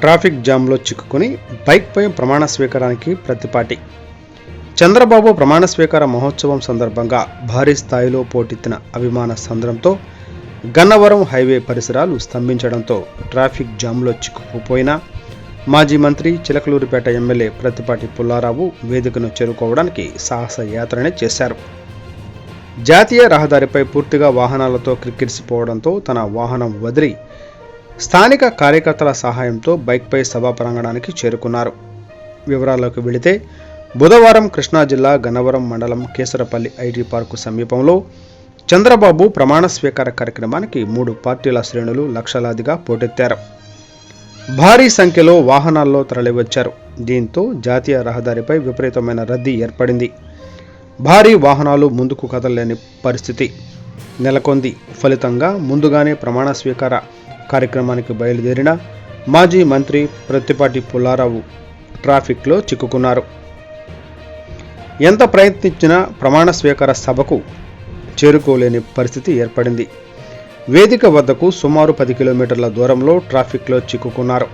Traffic జామ్లో చిక్కుకుని బైక్పై ప్రమాణ స్వీకారానికి ప్రతిపాటి. చంద్రబాబు ప్రమాణ స్వీకార మహోత్సవం సందర్భంగా భారీ స్థాయిలో పోటెత్తిన అభిమాన సంద్రంతో గన్నవరం హైవే పరిసరాలు స్తంభించడంతో ట్రాఫిక్ జామ్లో చిక్కుకుపోయిన మాజీ మంత్రి చిలకలూరిపేట ఎమ్మెల్యే ప్రతిపాటి పుల్లారావు వేదికను చేరుకోవడానికి సాహస యాత్రనే చేశారు. జాతీయ రహదారిపై పూర్తిగా వాహనాలతో క్రిక్కిరిసిపోవడంతో తన వాహనం వదిలి స్థానిక కార్యకర్తల సహాయంతో బైక్పై సభా ప్రాంగణానికి చేరుకున్నారు. వివరాల్లోకి వెళితే బుధవారం కృష్ణా జిల్లా గన్నవరం మండలం కేసరపల్లి ఐటీ పార్కు సమీపంలో చంద్రబాబు ప్రమాణ స్వీకార కార్యక్రమానికి మూడు పార్టీల శ్రేణులు లక్షలాదిగా పోటెత్తారు. భారీ సంఖ్యలో వాహనాల్లో తరలివచ్చారు. దీంతో జాతీయ రహదారిపై విపరీతమైన రద్దీ ఏర్పడింది. భారీ వాహనాలు ముందుకు కదలలేని పరిస్థితి నెలకొంది. ఫలితంగా ముందుగానే ప్రమాణ స్వీకార కార్యక్రమానికి బయలుదేరిన మాజీ మంత్రి ప్రత్తిపాటి పుల్లారావు ట్రాఫిక్లో చిక్కుకున్నారు. ఎంత ప్రయత్నించినా ప్రమాణ స్వీకార సభకు చేరుకోలేని పరిస్థితి ఏర్పడింది. వేదిక వద్దకు సుమారు పది కిలోమీటర్ల దూరంలో ట్రాఫిక్లో చిక్కుకున్నారు.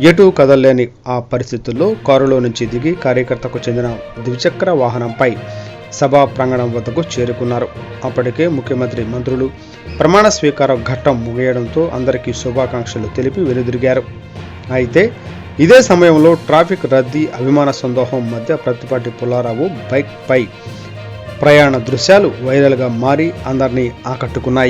ఎటు కదలలేని ఆ పరిస్థితుల్లో కారులో నుంచి దిగి కార్యకర్తకు చెందిన ద్విచక్ర వాహనంపై సభా ప్రాంగణం వద్దకు చేరుకున్నారు. అప్పటికే ముఖ్యమంత్రి మంత్రులు ప్రమాణ స్వీకార ఘట్టం ముగియడంతో అందరికీ శుభాకాంక్షలు తెలిపి వెనుదిరిగారు. అయితే ఇదే సమయంలో ట్రాఫిక్ రద్దీ అభిమాన సందోహం మధ్య ప్రతిపాటి పుల్లారావు బైక్పై ప్రయాణ దృశ్యాలు వైరల్గా మారి అందరినీ ఆకట్టుకున్నాయి.